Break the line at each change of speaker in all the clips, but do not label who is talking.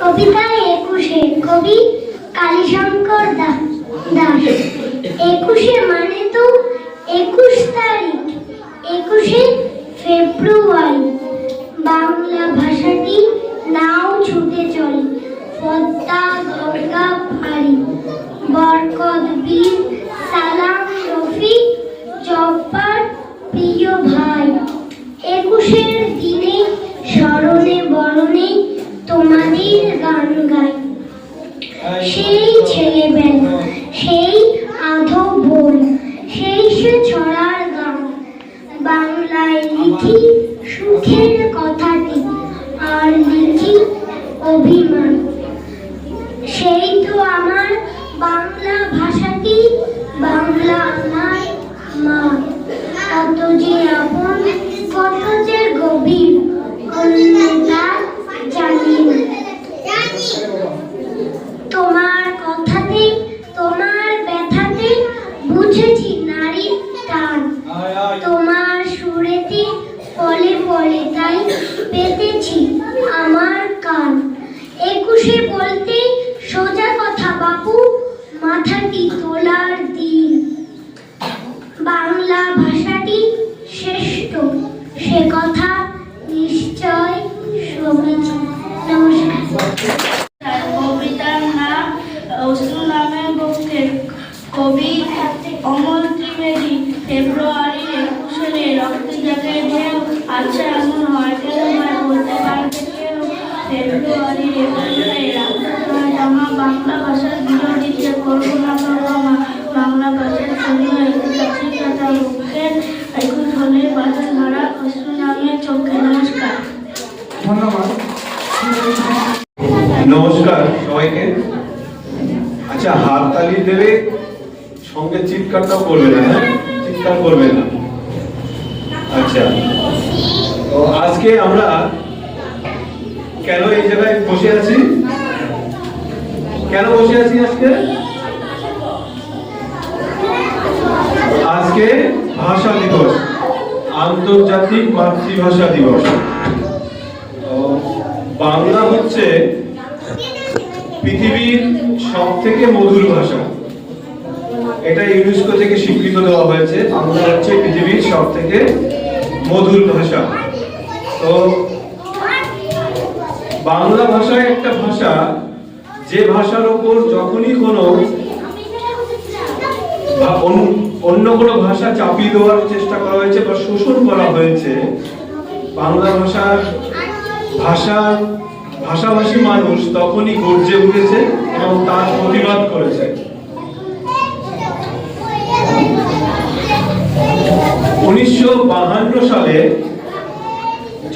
কবিতা একুশে, কবি কালীশঙ্কর দাস। একুশে মানে তো একুশ তারিখ, একুশে ফেব্রুয়ারি। বাংলা ভাষাটি নাও ছুটে চলে, পদ্মা, গঙ্গা পারি বরকত, বীর, সালাম রফি ছেলেবেলা সেই আধো ভোর সেই সে ছড়ার গান। বাংলায় লিখি সুখের কথাটি, আর লিখি অভিমান সেই তো আমার বাংলা ভাষাটি বাংলা আমার মা কত যে আপন কত যে গভীর অন্য তা জানি না তোমার কথাতে তোমার ব্যথাতে বুঝেছি নারীর টান তোমার সুরেতে পলে পলে তাই পেতেছি আমার কান একুশে বলতে সোজা কথা বাপু মাথাটি তোলার দিন বাংলা ভাষাটি শ্রেষ্ঠ সে কথা নিশ্চয় শুনেছি নমস্কার
কবিতার নাম অশ্রু নামের পক্ষে কবি অমল ত্রিবেদী, ফেব্রুয়ারি একুশে রক্ত জাগে ঢেউ। আছে এমন হয় কেন হয় বলতে পারবে কেউ? ফেব্রুয়ারি একুশে জামা বাংলা ভাষার বিরোধিতা করব না বাংলা ভাষার জন্য
চিৎকারটাও করবে না হ্যাঁ? চিৎকার করবে না। আচ্ছা। তো আজকে আমরা কেন এই জায়গায় বসে আছি? কেন বসে আছি আজকে? আজকে ভাষা দিবস, আন্তর্জাতিক মাতৃভাষা দিবস। বাংলা হচ্ছে পৃথিবীর সব থেকে মধুর ভাষা। এটা ইউনেস্কো থেকে স্বীকৃত দেওয়া হয়েছে বাংলা হচ্ছে পৃথিবীর সব থেকে মধুর ভাষা। তো বাংলা ভাষা একটা ভাষা, যে ভাষার ওপর যখনই কোনো অন্য কোনো ভাষা চাপিয়ে দেওয়ার চেষ্টা করা হয়েছে বা শোষণ করা হয়েছে, বাংলা ভাষার ভাষা, ভাষাভাষী মানুষ তখনই গর্জে উঠেছে এবং তার প্রতিবাদ করেছে। উনিশশো সালে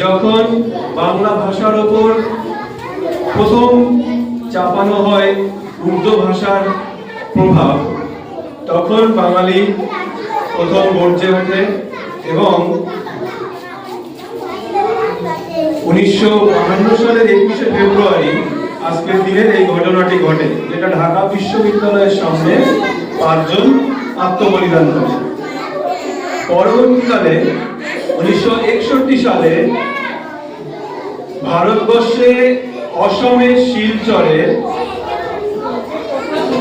যখন বাংলা ভাষার ওপর প্রথম চাপানো হয় উর্দু ভাষার প্রভাব, তখন বাঙালি প্রথম গর্জে ওঠে এবং উনিশশো সালের একুশে ফেব্রুয়ারি আজকের দিনের এই ঘটনাটি ঘটে, যেটা ঢাকা বিশ্ববিদ্যালয়ের সামনে পাঁচজন আত্মবলিদান করে পরবর্তীকালে উনিশশো একষট্টি সালে ভারতবর্ষে অসমের শিলচরে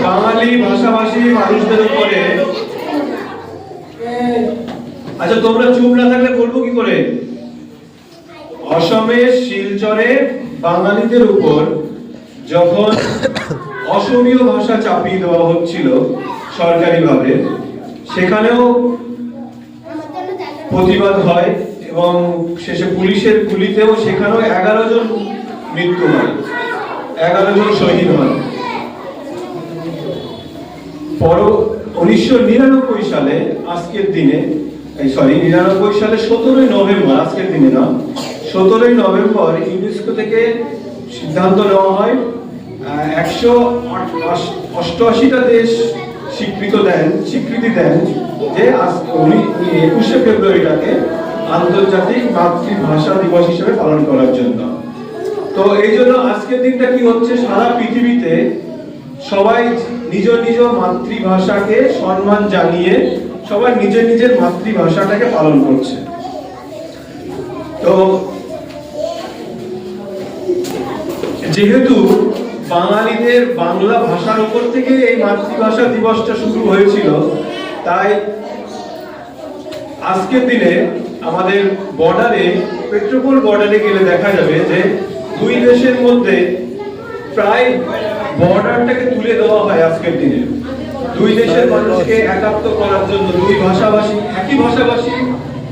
বাঙালি ভাষাভাষী মানুষদের উপরে আচ্ছা তোমরা চুপ না থাকলে বলব কি করে? অসমের শিলচরে বাঙালিদের উপর যখন অসমীয় ভাষা চাপিয়ে দেওয়া হচ্ছিল সরকারিভাবে, সেখানেও প্রতিবাদ হয় এবং শেষে পুলিশের গুলিতেও সেখানেও এগারো জন মৃত্যু হয়। এগারো জন শহীদ হয়। পর উনিশশো নিরানব্বই সালে, আজকের দিনে, এই সরি নিরানব্বই সালে সতেরোই নভেম্বর, আজকের দিনে না, সতেরোই নভেম্বর ইউনেস্কো থেকে সিদ্ধান্ত নেওয়া হয় একশো অষ্টআশিটা দেশ স্বীকৃত দেন, স্বীকৃতি দেন যে আজ- একুশে ফেব্রুয়ারিটাকে আন্তর্জাতিক মাতৃভাষা দিবস হিসেবে পালন করার জন্য। তো এই জন্য আজকের দিনটা কি হচ্ছে? সারা পৃথিবীতে সবাই নিজ নিজ মাতৃভাষাকে সম্মান জানিয়ে সবাই নিজের নিজের মাতৃভাষাটাকে পালন করছে। তো যেহেতু বাঙালিদের বাংলা ভাষার উপর থেকে এই মাতৃভাষা দিবসটা শুরু হয়েছিল। তাই আজকের দিনে আমাদের বর্ডারে, পেট্রোপোল বর্ডারে গেলে দেখা যাবে যে দুই দেশের মধ্যে প্রায় বর্ডারটাকে তুলে দেওয়া হয় আজকের দিনে। দুই দেশের মানুষকে একাত্ম করার জন্য, দুই ভাষাভাষী, একই ভাষাভাষী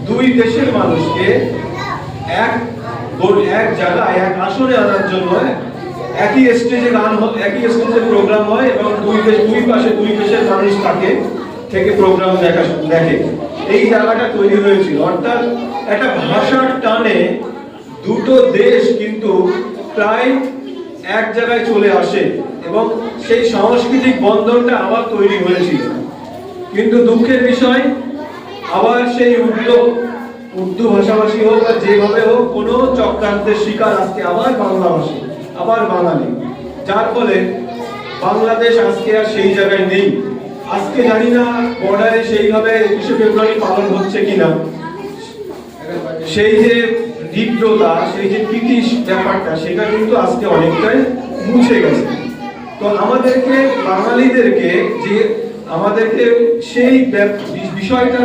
দুই দেশের মানুষকে এক এক জায়গায়, এক আসনে আনার জন্য একই স্টেজে গান একই স্টেজে প্রোগ্রাম হয় এবং দুই দেশ, দুই পাশে দুই দেশের মানুষ থাকে, থেকে প্রোগ্রাম দেখা দেখে। এই জায়গাটা তৈরি হয়েছিল। অর্থাৎ একটা ভাষার টানে দুটো দেশ কিন্তু প্রায় এক জায়গায় চলে আসে এবং সেই সাংস্কৃতিক বন্ধনটা আবার তৈরি হয়েছিল। কিন্তু দুঃখের বিষয়, আবার সেই উর্দু উর্দু ভাষাভাষী হোক বা যেভাবে হোক, কোনো চক্রান্তের শিকার আজকে আবার বাংলাভাষী। আবার বাঙালি। যার ফলে বাংলাদেশ আজকে আর সেই জায়গায় নেই। আজকে জানি না বর্ডারে সেইভাবে একুশে ফেব্রুয়ারি পালন হচ্ছে কিনা। সেই যে তীব্রতা, সেই যে ব্রিটিশ ব্যাপারটা, সেটা কিন্তু আজকে অনেকটাই মুছে গেছে। তো আমাদেরকে, বাঙালিদেরকে যে আমাদেরকে সেই বিষয়টা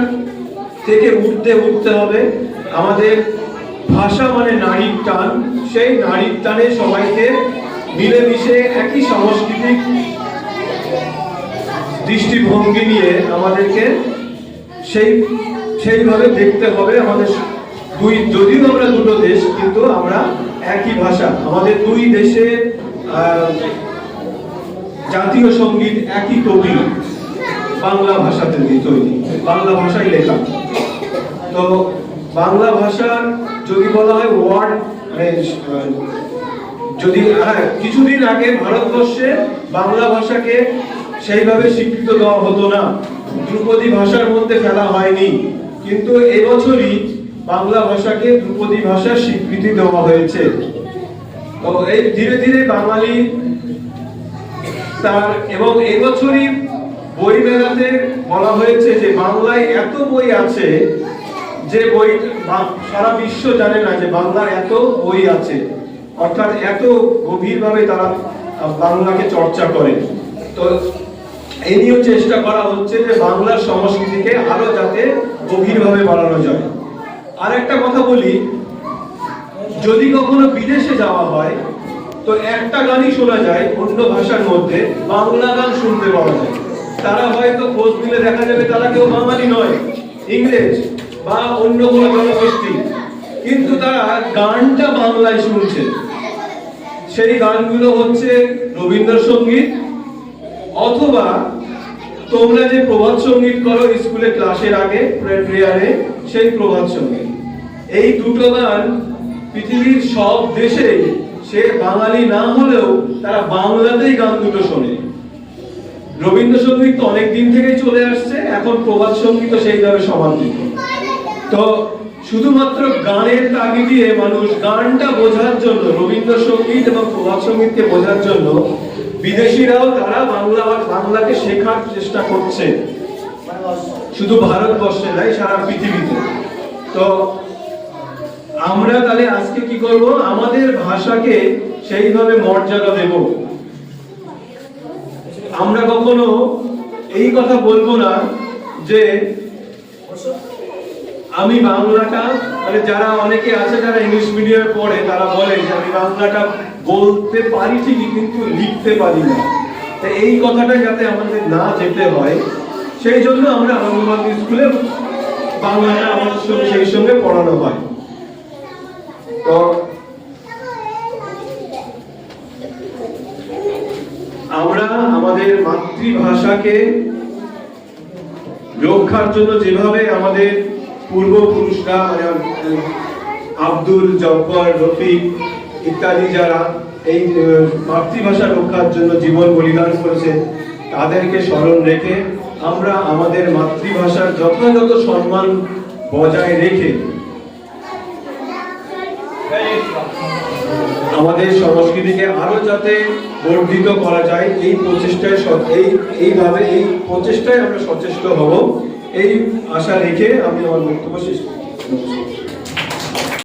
থেকে উঠতে উঠতে হবে। আমাদের ভাষা মানে নারীর টান। সেই নারীর টানে সবাইকে মিলেমিশে একই সাংস্কৃতিক দৃষ্টিভঙ্গি নিয়ে আমাদেরকে সেই, সেইভাবে দেখতে হবে। আমাদের দুই, যদিও আমরা দুটো দেশ, কিন্তু আমরা একই ভাষা। আমাদের দুই দেশে জাতীয় সংগীত একই কবি বাংলা ভাষাতে তৈরি বাংলা ভাষায় লেখা। তো বাংলা ভাষার যদি বলা হয় ওয়ার্ড যদি হ্যাঁ কিছুদিন আগে ভারতবর্ষে বাংলা ভাষাকে সেইভাবে স্বীকৃত দেওয়া হতো না। ধ্রুপদী ভাষার মধ্যে ফেলা হয়নি। কিন্তু এবছরই বাংলা ভাষাকে ধ্রুপদী ভাষার স্বীকৃতি দেওয়া হয়েছে। তো এই ধীরে ধীরে বাঙালি তার, এবং এবছরই বই মেলাতে বলা হয়েছে যে বাংলায় এত বই আছে যে বই সারা বিশ্ব জানে না যে বাংলার এত বই আছে, অর্থাৎ এত গভীরভাবে তারা বাংলাকে চর্চা করে। তো এই নিয়েও চেষ্টা করা হচ্ছে যে বাংলার সংস্কৃতিকে আরও যাতে গভীরভাবে বাড়ানো যায়। আর একটা কথা বলি, যদি কখনো বিদেশে যাওয়া হয়, তো একটা গানই শোনা যায় অন্য ভাষার মধ্যে, বাংলা গান শুনতে পাওয়া যায়। তারা হয়তো খোঁজ নিলে দেখা যাবে তারা কেউ বাঙালি নয়, ইংরেজ। বা অন্য কোনো জনগোষ্ঠী। কিন্তু তারা গানটা বাংলায় শুনছে। সেই গানগুলো হচ্ছে রবীন্দ্রসঙ্গীত অথবা তোমরা যে প্রভাত সংগীত করো স্কুলে ক্লাসের আগে, প্রেয়ারে সেই প্রভাত সংগীত। এই দুটো গান পৃথিবীর সব দেশে সে বাঙালি না হলেও তারা বাংলাতেই গান দুটো শোনে। রবীন্দ্রসঙ্গীত তো অনেক দিন থেকেই চলে আসছে, এখন প্রভাত সংগীত সেইভাবে সমাদৃত। তো শুধুমাত্র গানের তাগি দিয়ে মানুষ গানটা বোঝার জন্য, রবীন্দ্রসঙ্গীত এবং প্রভাত সঙ্গীতকে বোঝার জন্য বিদেশিরাও তারা বাংলা বাংলাকে শেখার চেষ্টা করছে। শুধু ভারতবর্ষে নয়, সারা পৃথিবীতে। তো আমরা তাহলে আজকে কি করব? আমাদের ভাষাকে সেইভাবে মর্যাদা দেব। আমরা কখনো এই কথা বলব না যে আমি বাংলাটা মানে যারা অনেকে আছে যারা ইংলিশ মিডিয়ামে পড়ে, তারা বলে যে আমি বাংলাটা বলতে পারি ঠিকই, কিন্তু লিখতে পারি না। তো এই কথাটা যাতে আমাদের না যেতে হয়, সেই জন্য আমরা আনন্দবাগ স্কুলে বাংলাটা আমাদের সঙ্গে, সেই সঙ্গে পড়ানো হয়। তো আমরা আমাদের মাতৃভাষাকে রক্ষার জন্য যেভাবে আমাদের পূর্বপুরুষরা মানে আব্দুল, জব্বর, রফিক ইত্যাদি যারা এই মাতৃভাষা রক্ষার জন্য জীবন বলিদান করেছে, তাদেরকে স্মরণ রেখে আমরা আমাদের মাতৃভাষার যথাযথ সম্মান বজায় রেখে আমাদের সংস্কৃতিকে আরও যাতে বর্ধিত করা যায়, এই প্রচেষ্টায় এই, এইভাবে, এই প্রচেষ্টায় আমরা সচেষ্ট হব। এই আশা রেখে আমি আমার বক্তব্য শেষ করছি।